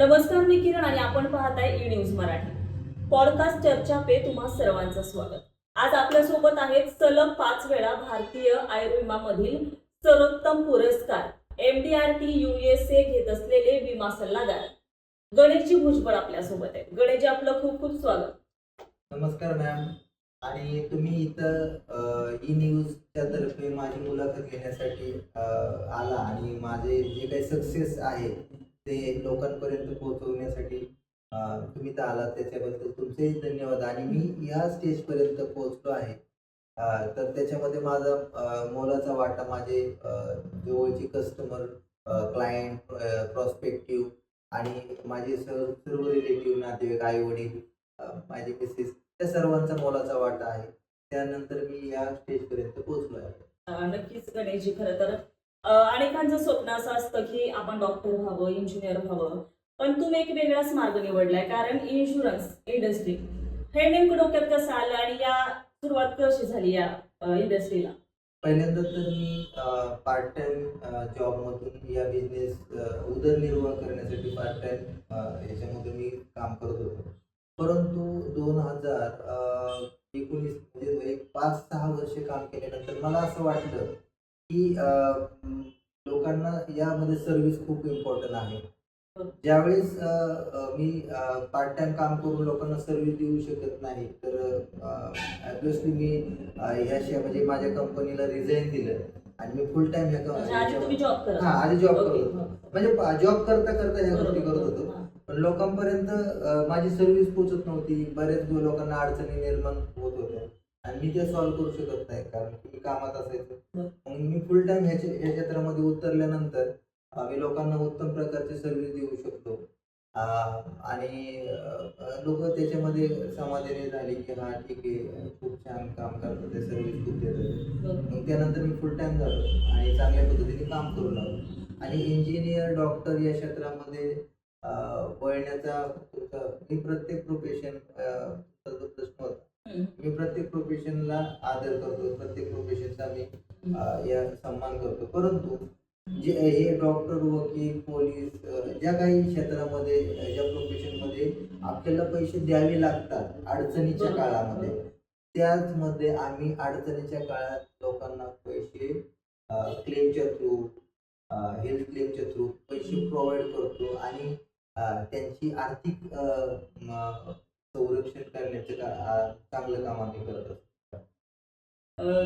नमस्कार मी किरण आणि आपण पाहत आहे ई न्यूज मराठी. पॉडकास्ट चर्चा पे तुम्हा सर्वांचं स्वागत. आज आपल्यासोबत आहेत सलग पाच वेळा भारतीय आयुर्विमा मधील सर्वोत्तम पुरस्कार M D R T U S A घेत असलेले विमा सल्लागार. गणेशजी भुजबळ आपल्यासोबत आहेत. गणेशजी आपलं खूप खूप स्वागत. नमस्कार मॅम. आणि तुम्ही इथं ई न्यूजच्या e तर्फे माझी मुलाखत घेण्यासाठी आला आणि माझे जे काही सक्सेस आहे ते लोकांपर्यंत पोहोचवण्यासाठी तुम्ही तर आलात त्याच्याबद्दल तुमचेही धन्यवाद. आणि मी या स्टेजपर्यंत पोहोचलो आहे. तर त्याच्यामध्ये माझा मोलाचा वाटा माझे जवळचे कस्टमर क्लायंट प्रॉस्पेक्टिव्ह आणि माझे सर्व सर्व रिलेटिव्ह नातेवाईक आई वडील माझे मिसेस त्या सर्वांचा मोलाचा वाटा आहे. त्यानंतर मी या स्टेज पर्यंत पोहोचलो आहे. नक्कीच गणेशजी खरं तर अनेकांचं स्वप्न असं असतं की आपण डॉक्टर व्हावं इंजिनियर व्हावं पण तुम्ही एक वेगळाच मार्ग निवडलाय कारण इन्शुरन्स इंडस्ट्री हे नेमकं डोक्यात कसं आलं आणि या सुरुवात कशी झाली या इंडस्ट्रीला पहिल्यांदा तर मी पार्ट टाइम जॉब मधून या बिझनेस उदरनिर्वाह करण्यासाठी पार्ट टाइम याच्यामध्ये मी काम करत होतो. परंतु दोन हजार एकोणीस म्हणजे एक पाच सहा वर्ष काम केल्यानंतर मला असं वाटलं की लोकांना यामध्ये सर्व्हिस खूप इम्पॉर्टंट आहे. ज्यावेळेस मी पार्ट टाइम काम करून लोकांना सर्व्हिस देऊ शकत नाही तर ऑब्विसली मी अ, ह्याशिवाय म्हणजे माझ्या कंपनीला रिझाईन दिलं आणि मी फुल टाइम ह्या हा आधी जॉब करत होतो. म्हणजे जॉब करता करता ह्या गोष्टी करत होतो. पण लोकांपर्यंत माझी सर्व्हिस पोहोचत नव्हती. बऱ्याच लोकांना अडचणी निर्माण होत होत्या. आणि मी ते सॉल्व्ह करू शकत नाही कारण की मी कामात असायचो. मग मी फुल टाइम ह्याच्या ह्या क्षेत्रामध्ये उतरल्यानंतर मी लोकांना उत्तम प्रकारची सर्व्हिस देऊ शकतो आणि लोक त्याच्यामध्ये समाधानी झाली की हा ठीक आहे खूप छान काम करतात ते सर्व्हिस खूप देतात. मग त्यानंतर मी फुल टाइम झालो आणि चांगल्या पद्धतीने काम करू लागलो आणि इंजिनियर डॉक्टर या क्षेत्रामध्ये वळण्याचा तुमचा मी प्रत्येक प्रोफेशन प्रश्न होता. मी प्रत्येक प्रोफेशनला आदर करतो प्रत्येक प्रोफेशनचा मी या सन्मान करतो. परंतु जे हे डॉक्टर वकील पोलीस ज्या काही क्षेत्रामध्ये ज्या प्रोफेशनमध्ये आपल्याला पैसे द्यावे लागतात अडचणीच्या. काळामध्ये त्याचमध्ये आम्ही अडचणीच्या काळात लोकांना पैसे क्लेमच्या थ्रू हेल्थ क्लेमच्या थ्रू पैसे प्रोव्हाइड करतो आणि त्यांची आर्थिक संरक्षण करण्याचं चांगलं काम आम्ही करत असतो.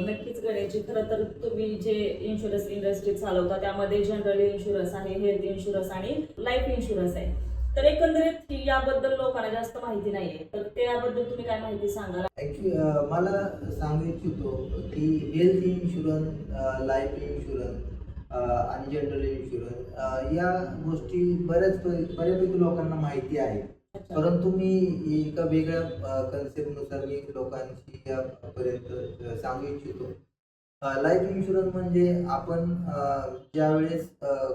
नक्कीच गणेशजी खरं तर तुम्ही जे इन्शुरन्स इंडस्ट्री चालवता त्यामध्ये जनरल इन्शुरन्स आहे हेल्थ इन्शुरन्स आणि लाईफ इन्शुरन्स आहे. तर एकंदरीत याबद्दल लोकांना जास्त माहिती नाहीये तर त्याबद्दल तुम्ही काय माहिती सांगाल? मला सांगू इच्छितो की हेल्थ इन्शुरन्स लाईफ इन्शुरन्स आणि जनरल इन्शुरन्स या गोष्टी बऱ्याच बऱ्यापैकी लोकांना माहिती आहे परंतु मी एका वेगळ्या कन्सेप्टनुसार मी लोकांशी यापर्यंत सांगू इच्छितो. लाईफ इन्शुरन्स म्हणजे आपण ज्यावेळेस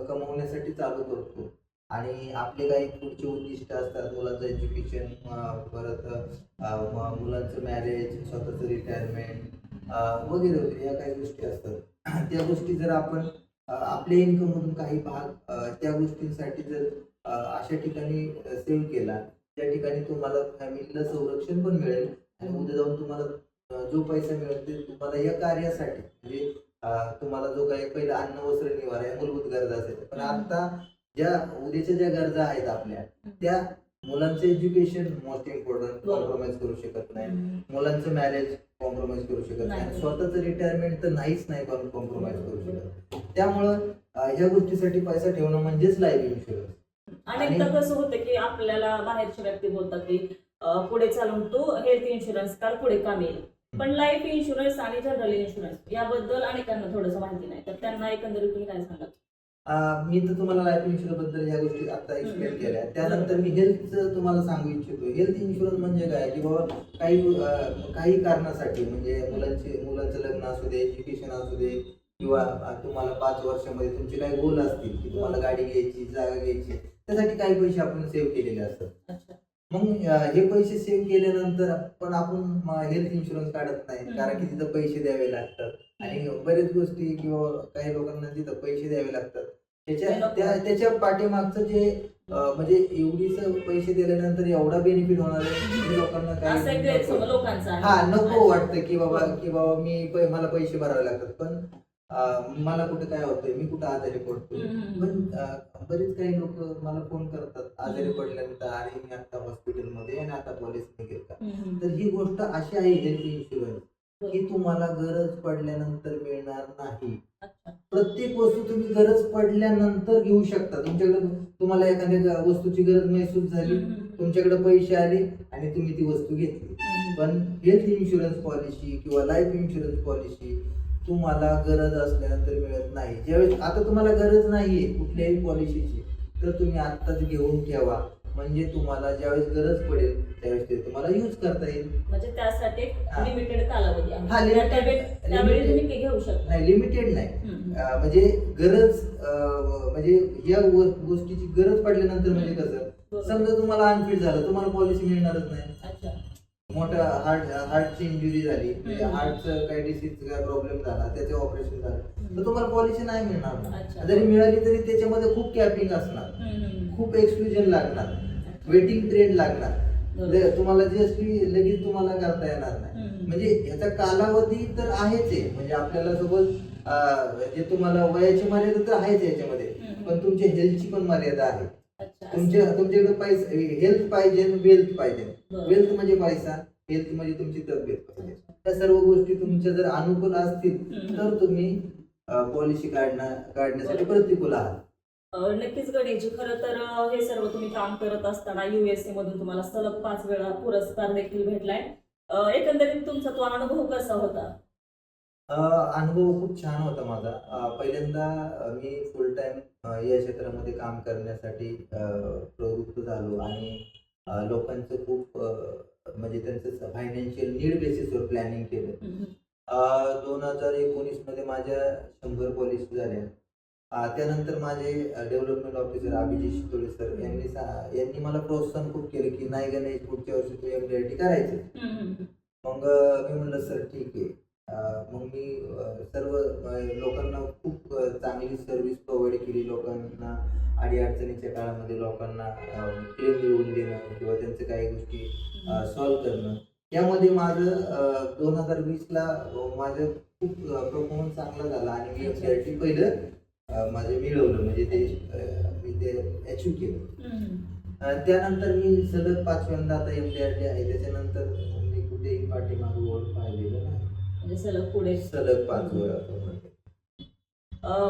कमवण्यासाठी चालू करतो आणि आपले काही पुढचे उद्दिष्ट असतात मुलांचं एज्युकेशन परत मुलांचं मॅरेज स्वतःचं रिटायरमेंट वगैरे वगैरे या काही गोष्टी असतात. त्या गोष्टी जर आपण आपल्या इन्कममधून काही भाग त्या गोष्टींसाठी जर अशा ठिकाणी सेव्ह केला त्या ठिकाणी तुम्हाला फॅमिलीला संरक्षण पण मिळेल आणि उद्या जाऊन तुम्हाला जो पैसा मिळेल ते तुम्हाला या कार्यासाठी म्हणजे तुम्हाला जो काही पहिला अन्न वस्त्र निवारा या मूलभूत गरजा असेल पण. आता ज्या उद्याच्या ज्या गरजा आहेत आपल्या त्या मुलांचं एज्युकेशन मोस्ट इम्पॉर्टंट. कॉम्प्रोमाइज करू शकत नाही. मुलांचं मॅरेज कॉम्प्रोमाइज करू शकत नाही. स्वतःचं रिटायरमेंट तर नाहीच नाही कॉम्प्रोमाइज करू शकत त्यामुळं ह्या गोष्टीसाठी पैसा ठेवणं म्हणजेच लाईफ इन्शुरन्स अनेकदा कसं होतं की आपल्याला बाहेरच्या व्यक्ती बोलतात की अं, पुढे चालून तू हेल्थ इन्शुरन्स काढ पुढे काम येईल पण लाईफ इन्शुरन्स आणि जनरल इन्शुरन्स याबद्दल अनेकांना थोडंसं माहिती नाही. तर त्यांना एकंदरीत तुम्ही काय सांगाल? अं, मी तर तुम्हाला लाईफ इन्शुरन्सबद्दल या गोष्टी आता एक्सप्लेन केल्या. त्यानंतर मी हेल्थचं तुम्हाला सांगू इच्छितो. हेल्थ इन्शुरन्स म्हणजे काय? की बाबा काही अं, काही कारणासाठी म्हणजे मुलांचे मुलांचं लग्न असू दे एज्युकेशन असू दे किंवा अं, तुम्हाला पाच वर्षामध्ये तुमचे काही गोल असतील की तुम्हाला गाडी घ्यायची जागा घ्यायची. त्यासाठी काही पैसे आपण सेव्ह केलेले असतात. मग हे पैसे सेव्ह केल्यानंतर पण आपण हेल्थ इन्शुरन्स काढत नाही. कारण की तिथं पैसे द्यावे लागतात. आणि बरेच गोष्टी किंवा काही लोकांना तिथं पैसे द्यावे लागतात. त्याच्या त्याच्या पाठीमागचं जे म्हणजे एवढीच पैसे दिल्यानंतर एवढा बेनिफिट होणार आहे. लोकांना आहे. हा नको. वाटतं की बाबा की बाबा मी मला पैसे भरावे लागतात. पण मला कुठे काय होतंय मी कुठं आजारी पडतोय हम्म. पण बरेच काही लोक मला फोन करतात आजारी पडल्यानंतर अरे मी आता हॉस्पिटलमध्ये आणि आता पॉलिसी का. तर ही गोष्ट अशी आहे हेल्थ इन्शुरन्स. की तुम्हाला गरज पडल्यानंतर मिळणार नाही. प्रत्येक वस्तू तुम्ही गरज पडल्यानंतर घेऊ शकता तुमच्याकडे तुम्हाला एखाद्या वस्तूची गरज महसूस झाली. तुमच्याकडे पैसे आले आणि तुम्ही ती वस्तू घेतली. पण हेल्थ इन्शुरन्स पॉलिसी किंवा लाईफ इन्शुरन्स पॉलिसी तुम्हाला गरज असल्यानंतर मिळत नाही. ज्यावेळेस आता तुम्हाला गरज नाहीये कुठल्याही पॉलिसीची तर तुम्ही आत्ताच घेऊन ठेवा. म्हणजे तुम्हाला ज्यावेळेस गरज पडेल त्यावेळेस ते तुम्हाला यूज करता येईल. म्हणजे त्यासाठी. लिमिटेड कालावधी हा, ते घेऊ शकता. नाही लिमिटेड नाही. म्हणजे गरज म्हणजे या गोष्टीची गरज पडल्यानंतर म्हणजे कसं. समजा तुम्हाला अनफिट झालं तुम्हाला पॉलिसी मिळणारच नाही. अच्छा मोठा हार्ट हार्टची इंजुरी झाली म्हणजे. हार्टचं काही डिसीज काय प्रॉब्लेम झाला त्याचे ऑपरेशन झालं. तर तुम्हाला पॉलिसी नाही मिळणार. जरी मिळाली तरी त्याच्यामध्ये खूप कॅपिंग असणार. खूप एक्सक्लुजन लागणार वेटिंग पिरियड लागणार तुम्हाला जस्ट लगेच तुम्हाला करता येणार नाही. म्हणजे याचा कालावधी तर आहेच आहे म्हणजे आपल्याला सोबत जे तुम्हाला वयाची मर्यादा तर आहेच याच्यामध्ये. पण तुमच्या हेल्थची पण मर्यादा आहे तुमच्या तुमच्याकडे पैसे हेल्थ पाहिजे वेल्थ पाहिजे. वेल्थ म्हणजे पैसा हेल्थ म्हणजे तुमची तब्येत पाहिजे. त्या सर्व गोष्टी तुमच्या जर अनुकूल असतील. तर तुम्ही पॉलिसी काढणार काढण्यासाठी प्रतिकूल आहात. नक्कीच गणेशजी खरं तर हे सर्व तुम्ही काम करत असताना युएसए मधून तुम्हाला सलग पाच वेळा पुरस्कार देखील भेटलाय. एकंदरीत तुमचा तो अनुभव कसा होता? अनुभव खूप छान होता माझा. पहिल्यांदा मी फुल टाइम या क्षेत्रामध्ये काम करण्यासाठी प्रवृत्त झालो आणि लोकांचं खूप म्हणजे त्यांचं फायनान्शियल नीड बेसिसवर प्लॅनिंग केलं. दोन हजार एकोणीसमध्ये माझ्या शंभर पॉलिसी झाल्या. त्यानंतर माझे development officer Abhijit Shitole sir यांनी सा- यांनी मला प्रोत्साहन खूप केलं की नाही गणेश पुढच्या वर्षी तू एम डी करायचं हम्म, हम्म. मग मी म्हणलं सर ठीक आहे. मग मी सर्व लोकांना खूप चांगली सर्व्हिस प्रोव्हाइड केली. लोकांना अडीअडचणीच्या काळामध्ये लोकांना क्लेम लिहून देणं किंवा त्यांचं काही गोष्टी सॉल्व्ह करणं. यामध्ये माझं दोन हजार वीसला माझं खूप परफॉर्मन्स चांगला झाला आणि मी टी पहिलं माझं मिळवलं. म्हणजे ते मी ते अचीव केलं. त्यानंतर मी सलग पाचव्यांदा आता एम डी आर टी आहे. त्याच्यानंतर मी कुठेही पाठीमागं वळून पाहिलेलं नाही. म्हणजे सलग पुढे. सलग पाच वेळा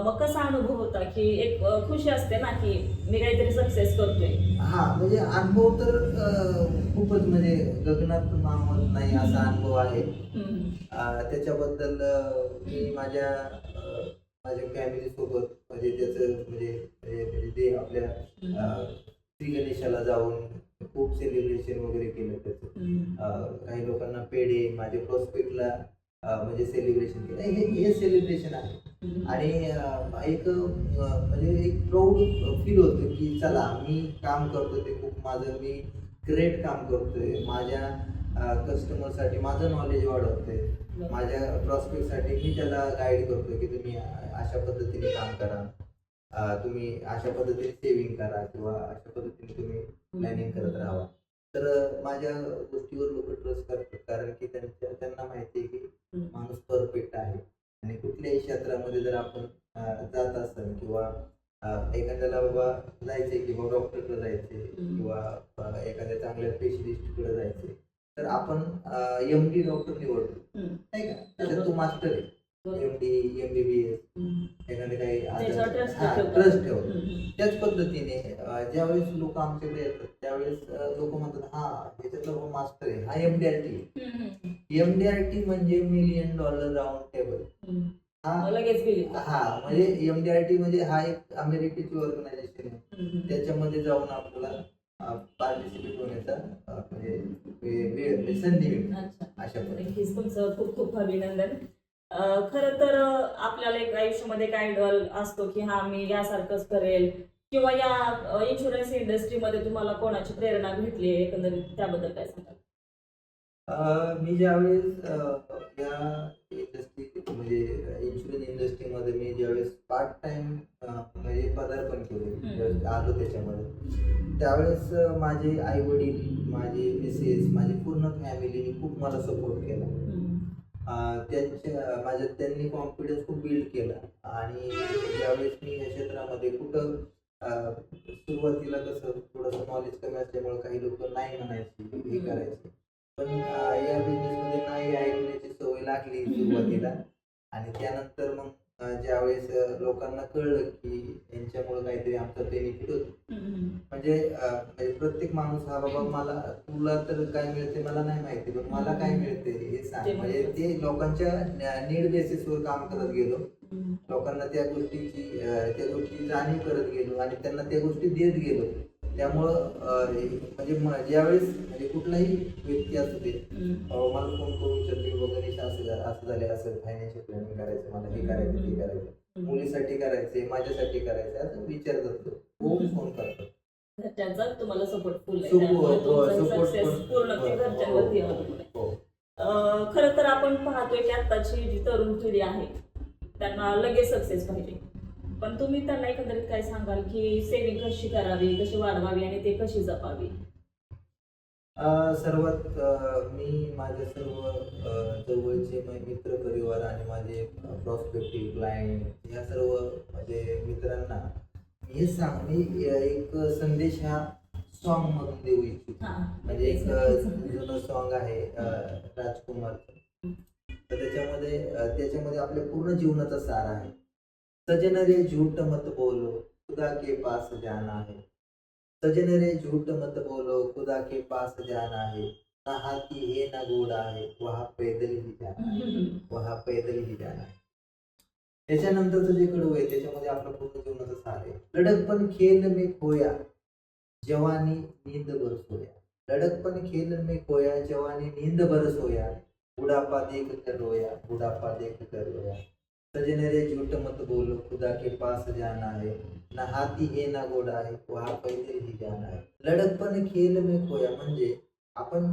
मग कसा अनुभव होता की एक अं, खुशी असते ना की मी काहीतरी सक्सेस करतोय? हा म्हणजे अनुभव तर अं, खूपच म्हणजे गगनात मावत नाही असा अनुभव आहे. हम्म. अं, त्याच्याबद्दल अं, मी माझ्या अं, माझ्या फॅमिली सोबत म्हणजे त्याचं म्हणजे म्हणजे ते आपल्या अं, श्री गणेशाला जाऊन खूप सेलिब्रेशन वगैरे केलं त्याचं. हम्म. अं, काही लोकांना पेढे माझ्या प्रॉस्पेक्टला म्हणजे सेलिब्रेशन केलं. हे हे सेलिब्रेशन आहे. आणि एक म्हणजे एक प्राऊड फील होतं की चला मी काम करतो ते खूप माझं मी ग्रेट काम करतोय. माझ्या कस्टमरसाठी माझं नॉलेज वाढवतोय. माझ्या प्रॉस्पेक्टसाठी मी त्याला गाईड करतोय की तुम्ही अशा पद्धतीने काम करा. तुम्ही अशा पद्धतीने सेव्हिंग करा किंवा अशा पद्धतीने तुम्ही प्लॅनिंग करत राहा. तर माझ्या गोष्टीवर लोक ट्रस्ट करतात कारण की त्यांच्या त्यांना माहिती आहे की. माणूस परफेक्ट आहे आणि कुठल्याही क्षेत्रामध्ये जर आपण जात असाल किंवा एखाद्याला बाबा जायचंय किंवा डॉक्टरकडे जायचंय हम्म. किंवा एखाद्या चांगल्या स्पेशलिस्टकडे जायचंय तर आपण एम डी डॉक्टर निवडतो. नाही का त्याच्यात तो मास्टर आहे बरोबर. M D M B B S hmm. एखादे काही. ट्रस्ट ठेवतो. त्याच पद्धतीने ज्यावेळेस लोक आमच्याकडे येतात त्यावेळेस लोक म्हणतात हा ह्याच्यातला मास्टर आहे हा M D R T hmm. M D R T म्हणजे मिलियन डॉलर राऊंड टेबल. हा हा म्हणजे एम डी आर टी म्हणजे हा एक अमेरिकेची ऑर्गनायझेशन आहे. त्याच्यामध्ये जाऊन आपल्याला पार्टिसिपेट होण्याचा म्हणजे म्हणजे संधी मिळते अशा खूप खूप अभिनंदन खरं तर आपल्याला एक आयुष्यामध्ये काय डल असतो की हा मी यासारखंच करेल. किंवा या इन्शुरन्स इंडस्ट्रीमध्ये तुम्हाला कोणाची प्रेरणा भेटली आहे? एकंदरीत त्याबद्दल काय सांगाल? मी ज्यावेळेस या इंडस्ट्रीत म्हणजे इन्शुरन्स इंडस्ट्रीमध्ये मी ज्यावेळेस पार्ट टाइम म्हणजे पदार्पण केले आलो त्याच्यामध्ये त्यावेळेस माझे आई वडील माझे मिसेस माझी पूर्ण फॅमिलीने खूप मला सपोर्ट केला. त्यांच्या माझ्या त्यांनी कॉन्फिडन्स खूप बिल्ड केला. आणि ज्यावेळेस मी या क्षेत्रामध्ये कुठं सुरुवातीला कसं थोडंसं नॉलेज कमी असल्यामुळे काही लोक नाही म्हणायची हे करायचे. पण या बिझनेसमध्ये नाही ऐकण्याची सवय लागली सुरुवातीला. आणि त्यानंतर मग ज्यावेळेस लोकांना कळलं की यांच्यामुळे काहीतरी आमचा बेनिफिट होतो. म्हणजे प्रत्येक माणूस हा बाबा मला तुला तर काय मिळते मला नाही माहिती पण मला काय मिळते हे सांग. म्हणजे. ते लोकांच्या नीड बेसिसवर काम करत गेलो. लोकांना त्या गोष्टीची त्या गोष्टी जाणीव करत गेलो आणि त्यांना त्या गोष्टी देत गेलो. त्यामुळं म्हणजे ज्यावेळेस म्हणजे कुठलाही व्यक्ती असू दे मला फोन करून विचारते वगैरे असं झाले असं फायनान्शियल प्लॅनिंग करायचं मला हे करायचं ते करायचं मुलीसाठी करायचे माझ्यासाठी करायचं असं विचारतात तो खूप फोन करतात घरच्यांचा तुम्हाला सपोर्ट फुल हो, हो, हो, खरं तर आपण पाहतोय की आत्ताची जी तरुण पिढी आहे त्यांना लगेच सक्सेस पाहिजे. पण तुम्ही त्यांना एकंदरीत काय सांगाल की सेविंग कशी करावी कशी वाढवावी आणि ते कशी जपावी? सर्वात मी माझे सर्व जवळचे मित्र परिवार आणि माझे प्रॉस्पेक्टिव्ह क्लायंट या सर्व माझे मित्रांना हे सांग मी एक संदेश हा सॉन्ग मधून देऊ इच्छितो. म्हणजे एक जुनं सॉन्ग आहे अ, राजकुमारचं. तर त्याच्यामध्ये त्याच्यामध्ये आपल्या पूर्ण जीवनाचा सार आहे. सजन रे झूठ मत बोलो खुदा के पास जाना है। सजन रे झूठ मत बोलो खुदा के पास जाना है। ना हाथी है ना घोड़ा है वहाँ पैदल ही जाना है। वहाँ पैदल ही जाना त्याच्यानंतरचं जे कडू आहे त्याच्यामध्ये आपलं पूर्ण जीवनाचं सार आहे. लडकपण खेल मे खोया जवानी नींद भर सोया. लड़कपन खेल मे खोया जवानी नींद भर होया बुढ़ापा देख कर रोया बुढ़ापा देख कर रोया. सजन रे झूठ मत बोलो खुदा के पास जाना है। ना हाथी है ना घोड़ा है वहाँ पैदल ही जाना है। लडकपण खेल में खोया म्हणजे आपण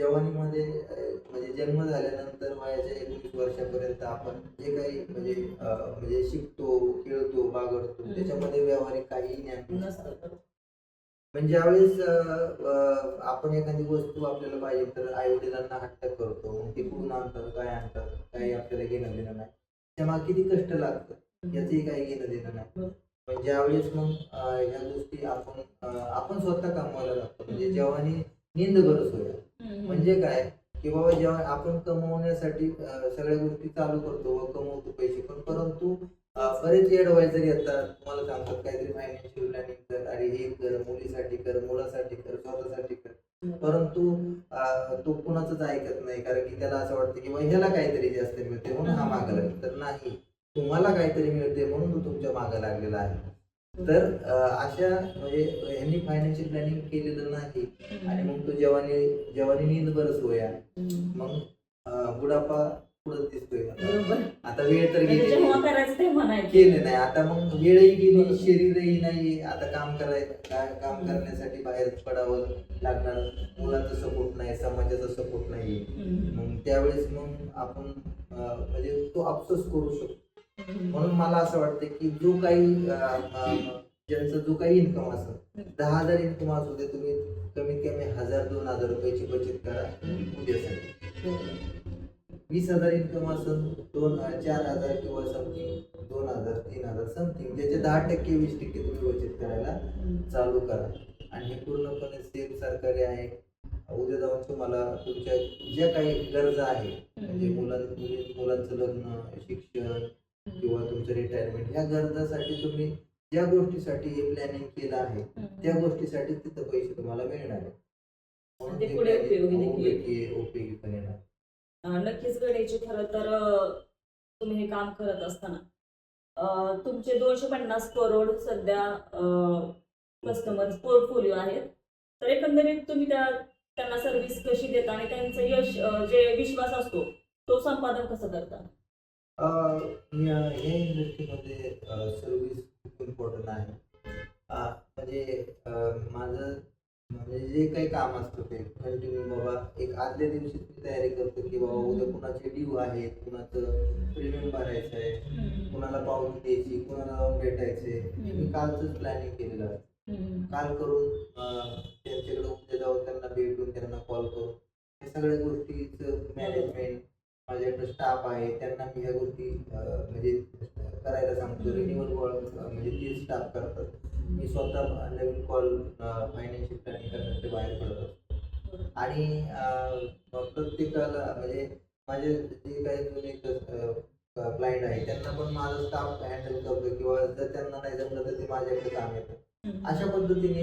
जवानीमध्ये म्हणजे जन्म झाल्यानंतर वयाच्या एकोणीस वर्षापर्यंत आपण जे काही म्हणजे म्हणजे शिकतो खेळतो बागडतो. त्याच्यामध्ये व्यावहारिक काही ज्ञान नसतं. पण ज्यावेळेस अं, अं, आपण एखादी वस्तू आपल्याला पाहिजे तर आई वडिलांना हट्ट करतो मग ते कुठून आणतात काय आणतात काही आपल्याला घेणं देणं नाही. त्यामागे किती कष्ट लागतं याचंही काही घेणं देणं नाही. पण ज्यावेळेस मग ह्या गोष्टी आपण आपण स्वतः कमवायला लागतो म्हणजे जेव्हानी नींद गरज होईल. म्हणजे काय की बाबा जेव्हा आपण कमवण्यासाठी सगळ्या गोष्टी चालू करतो व कमवतो पैसे पण परंतु बरेच ऍडवायझर येतात तुम्हाला सांगतात काहीतरी फायनान्शियल प्लॅनिंग कर अरे हे कर मुलीसाठी कर मुलासाठी कर स्वतःसाठी कर. परंतु तो कुणाचंच ऐकत नाही कारण की त्याला असं वाटतं की ह्याला काहीतरी जास्त मिळते म्हणून हा मागं लागेल. तर नाही तुम्हाला काहीतरी मिळते म्हणून तो तुमच्या मागं लागलेला आहे. तर अशा म्हणजे यांनी फायनान्शियल प्लॅनिंग केलेलं नाही. आणि मग तो जवानी जवानी नींद बरच होया. मग बुडापा बरोबर आता वेळ तर म्हणजे गेली. जेव्हा करायचं ते म्हणायचं. केले नाही. आता मग वेळही गेली शरीरही नाही. आता काम करायचं काय काम करण्यासाठी बाहेर पडावं लागणार. मुलाचा सपोर्ट नाही समाजाचा सपोर्ट नाही. मग त्यावेळेस मग आपण म्हणजे तो अफसोस करू शकतो. म्हणून मला असं वाटतं की जो काही ज्यांचा जो काही इन्कम असेल दहा हजार इन्कम असू दे तुम्ही कमीत कमी हजार दोन हजार रुपयाची बचत करा. उद्यासाठी. वीस हजार इन्कम असेल दोन चार हजार किंवा समथिंग दोन हजार तीन हजार समथिंग त्याचे दहा टक्के वीस टक्के तुम्ही बचत करायला चालू करा. आणि हे पूर्णपणे सेफ सरकारी आहे. उद्या जाऊन तुम्हाला तुमच्या ज्या काही गरजा आहे म्हणजे मुलां मुली- मुलांचं लग्न शिक्षण किंवा तुमचं रिटायरमेंट या गरजासाठी तुम्ही ज्या गोष्टीसाठी हे प्लॅनिंग केलं आहे त्या गोष्टीसाठी तिथं पैसे तुम्हाला मिळणार. आहे म्हणून उपयोगी पण येणार. नक्कीच गडेचे खरं तर तुम्ही हे काम करत असताना. तुमचे दोनशे पन्नास करोड सध्या कस्टमर पोर्टफोलिओ आहेत. तर एकंदरीत तुम्ही त्या त्यांना सर्व्हिस कशी देता आणि त्यांचा यश जे विश्वास असतो तो संपादन कसं करता? या इंडस्ट्रीमध्ये सर्व्हिस खूप इम्पॉर्टंट आहे. म्हणजे माझं जे काही काम असतं ते. कंटिन्यू बाबा एक आदल्या दिवशी तयारी करतो की बाबा उद्या कुणाचे ड्यू आहेत कुणाचं प्रीमियम भरायचं आहे. कुणाला पावती द्यायची कुणाला जाऊन भेटायचे हे मी कालच प्लॅनिंग केलेलं आहे. काल करून त्यांच्याकडे उद्या जाऊन त्यांना भेटून त्यांना कॉल करून हे सगळ्या गोष्टीचं मॅनेजमेंट माझ्याकडे स्टाफ आहे त्यांना मी ह्या गोष्टी म्हणजे करायला सांगतो रिन्युअल कॉल म्हणजे ते स्टाफ करतात. मी स्वतः नवीन कॉल फायनान्शियल प्लॅनिंग करण्यासाठी बाहेर पडत असतो आणि प्रत्येकाला म्हणजे माझे जे काही जुने क्लायंट आहे त्यांना पण माझा स्टाफ हँडल करतो किंवा जर त्यांना नाही जमलं तर ते माझ्याकडे काम येतं. अशा पद्धतीने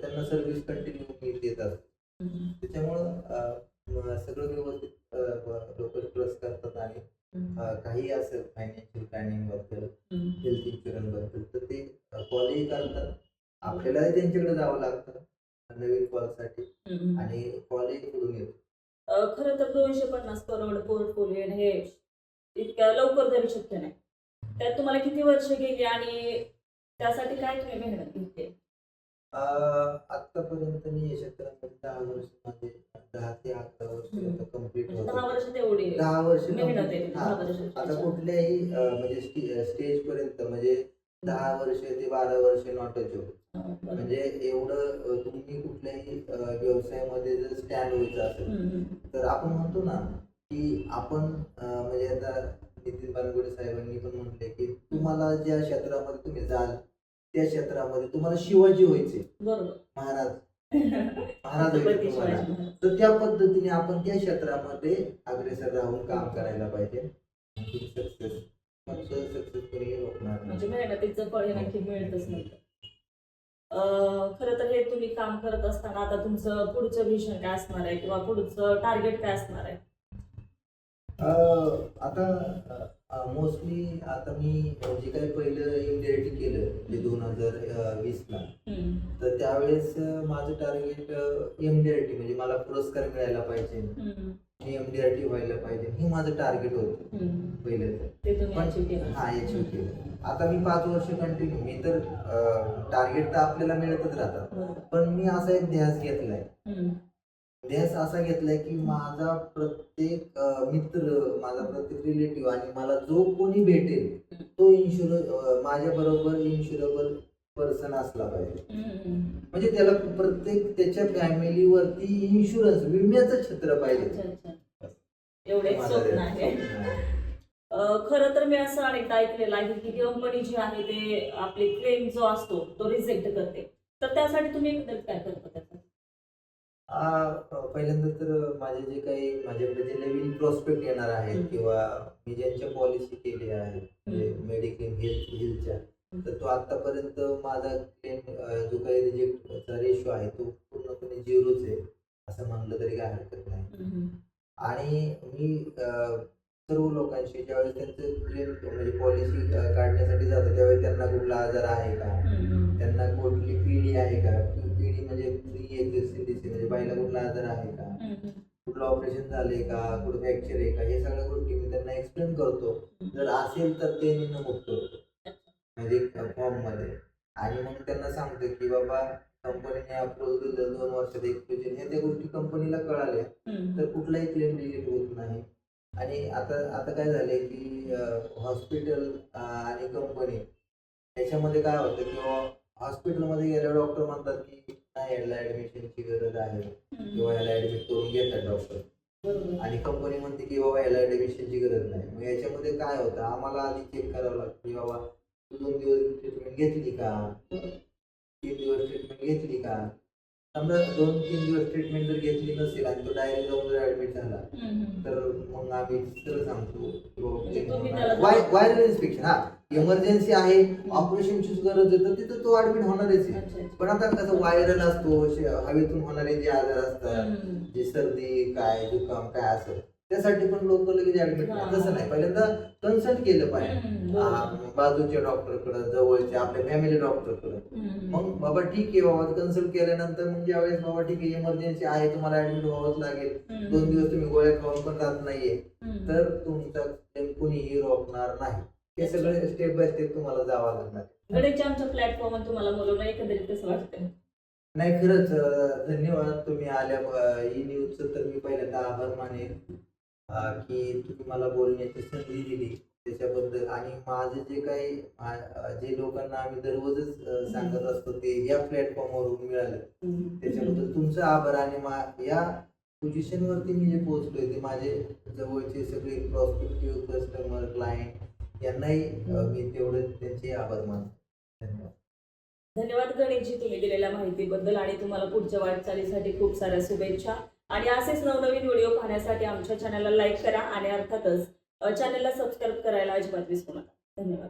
त्यांना सर्व्हिस कंटिन्यू मी देत असतो. त्याच्यामुळं सगळं व्यवस्थित लोक ट्रस्ट करतात आणि हम्म. अं, काही असेल फायनान्शियल प्लॅनिंगबद्दल हम्म. हेल्थ इन्शुरन्सबद्दल तर ते कॉलही करतात आपल्यालाही त्यांच्याकडे जावं लागतं नवीन कॉलसाठी हम्म. आणि कॉलही करून येतो अ, खरं तर दोनशे पन्नास करोड पोर्टफोलिओ हे इतक्या लवकर तरी शक्य नाही त्यात तुम्हाला किती वर्ष गेली आणि त्यासाठी काय तुम्ही मेहनत घेतली अं, आतापर्यंत मी या क्षेत्रामध्ये दहा वर्ष म्हणजे दहा ते अकरा वर्ष कंप्लीट म्हणजे होत दहा वर्ष तेवढी दहा वर्ष मेहनत आहे complete- दहा हा. वर्ष आता कुठल्याही अं, म्हणजे स्टेज पर्यंत म्हणजे दहा वर्ष ते बारा वर्ष नॉट अ जोक म्हणजे एवढं अं, तुम्ही कुठल्याही अं, व्यवसायामध्ये जर स्टँड व्हायचं असेल तर आपण म्हणतो ना की आपण अं, म्हणजे आता नितीन बानगुडे साहेबांनी पण म्हटले की तुम्हाला ज्या क्षेत्रामध्ये तुम्ही जाल त्या क्षेत्रामध्ये तुम्हाला शिवाजी व्हायचे. बरोबर. महाराज तर त्या पद्धतीने आपण त्या क्षेत्रामध्ये अग्रेसर राहून काम करायला पाहिजे. सक्सेस रोखणार म्हणजे नाही मेहनतीचं फळ हे नक्की मिळतच नाही. खरं तर हे तुम्ही काम करत असताना आता तुमचं पुढचं विजन काय असणार आहे? किंवा पुढचं टार्गेट काय असणार आहे? आता मोस्टली आता मी जे काही पहिलं इमिडिएट केलं ते दोन हजार वीसला. तर त्यावेळेस माझं target M D R T म्हणजे मला पुरस्कार मिळायला पाहिजे. मी एम डी आर टी व्हायला पाहिजे हे माझं टार्गेट होतं. पहिलं तर हा याची केलं आता मी पाच वर्ष कंटिन्यू मी तर टार्गेट तर आपल्याला मिळतच राहतात. पण मी असा एक ध्यास घेतलाय. ध्यास असा घेतलाय की माझा प्रत्येक अं, मित्र माझा प्रत्येक रिलेटिव्ह आणि मला जो कोणी भेटेल तो इन्शुर माझ्या बरोबर इन्शुरेबल पर्सन असला पाहिजे. हम्म. म्हणजे त्याला प्रत्येक त्याच्या फॅमिलीवरती इन्शुरन्स विम्याचं छत्र पाहिजे. अच्छा अच्छा. एवढे माझं स्वप्न ते आहे. स्वप्न आहे. अं, खरं तर मी असं अनेकदा ऐकलेलं आहे की कंपनी जी आहे ते आपले क्लेम जो असतो तो रिजेक्ट करते. तर त्यासाठी तुम्ही काय करता त्याचा? आ, पहिल्यांदा तर माझे जे काही माझ्याकडे जे नवीन प्रोस्पेक्ट येणार आहेत. किंवा मी ज्यांच्या पॉलिसी केल्या आहेत म्हणजे मेडिक्लेम हेल्थ हेल्थच्या तर तो आतापर्यंत माझा क्लेम जो काही रिजेक्टचा रेशो आहे तो पूर्णपणे झिरोच आहे असं म्हणलं तरी काय हरकत नाही हम्म. आणि मी अ, सर्व लोकांशी ज्यावेळेस त्यांचं क्लेम म्हणजे पॉलिसी काढण्यासाठी जातो त्यावेळेस त्यांना कुठला आजार आहे का हम्म. त्यांना कुठली पिढी आहे का म्हणजे प्री एक्झिस्टिंग डिसीज म्हणजे बाईला कुठला आजार आहे का. कुठलं ऑपरेशन झालंय का? कुठं फ्रॅक्चर आहे का? हे सगळ्या गोष्टी मी त्यांना एक्सप्लेन करतो. जर असेल तर ते मी नमूद करतो म्हणजे फॉर्ममध्ये. आणि मग त्यांना सांगतो की बाबा कंपनीने अप्रूव्ह दिलं दोन वर्षात एक्सक्लुजन हे त्या गोष्टी कंपनीला कळाल्या. तर कुठलाही क्लेम डिलीट होत नाही. आणि आता आता काय झालंय की हॉस्पिटल आणि कंपनी याच्यामध्ये काय होतं की हॉस्पिटलमध्ये गेल्यावर डॉक्टर म्हणतात की याला ऍडमिशनची गरज आहे. किंवा याला ऍडमिट करून घेतात डॉक्टर आणि कंपनी म्हणते की बाबा याला ऍडमिशनची गरज नाही. मग याच्यामध्ये काय होतं? आम्हाला आधी चेक करावं लागतं की बाबा तू दोन दिवस ट्रीटमेंट घेतली का? तीन दिवस ट्रीटमेंट घेतली का? समजा दोन तीन दिवस ट्रीटमेंट जर घेतली नसेल आणि तो डायरेक्ट जाऊन जर ऍडमिट झाला. तर मग आम्ही सरळ सांगतो म्हणजे त्याला- व्हायरल इन्स्पेक्शन हा इमर्जन्सी आहे ऑपरेशनची गरज आहे तर तिथं तो ऍडमिट होणारच आहे. पण आता कसं व्हायरल असतो हवेतून होणारे जे आजार असतात. जे सर्दी काय जुकाम काय असं त्यासाठी पण लोक लगेच ऍडमिट हा. तसं नाही. पहिल्यांदा कन्सल्ट केलं पाहिजे. बाजूच्या डॉक्टरकडे जवळच्या आपल्या फॅमिली डॉक्टरकडे हम्म. मग बाबा ठीक आहे बाबा कन्सल्ट केल्यानंतर मग ज्यावेळेस बाबा ठीक आहे इमर्जन्सी आहे तुम्हाला ऍडमिट व्हावंच लागेल. दोन दिवस तुम्ही गोळ्या खाऊन पण राहत नाहीये. तर तुमचा कुणीही रोखणार नाही. हे सगळे स्टेप बाय स्टेप तुम्हाला जावं लागणार. गणेशच्या आमच्या प्लॅटफॉर्मवर तुम्हाला बोलवणं एकंदरीत कसं वाटतं नाही खरंच धन्यवाद तुम्ही आल्या ई न्यूजचं तर मी पहिल्यांदा आभार मानेन. की तुम्ही मला बोलण्याची संधी दिली त्याच्याबद्दल. आणि माझं जे काही जे लोकांना आम्ही दररोजच सांगत असतो ते या प्लॅटफॉर्मवरून मिळालं. त्याच्याबद्दल तुमचं आभार आणि या पोझिशन वरती मी जे पोहोचलोय ते माझे जवळचे सगळे प्रॉस्पेक्टिव्ह कस्टमर क्लायंट यांनाही मी तेवढे त्यांचे आभार मानतो. धन्यवाद. धन्यवाद गणेशजी तुम्ही दिलेल्या माहितीबद्दल आणि तुम्हाला पुढच्या वाटचालीसाठी खूप साऱ्या शुभेच्छा. आणि असेच नवनवीन व्हिडिओ पाहण्यासाठी आमच्या चॅनलला लाईक करा आणि अर्थातच चॅनलला सबस्क्राईब करायला अजिबात विसरू नका. धन्यवाद.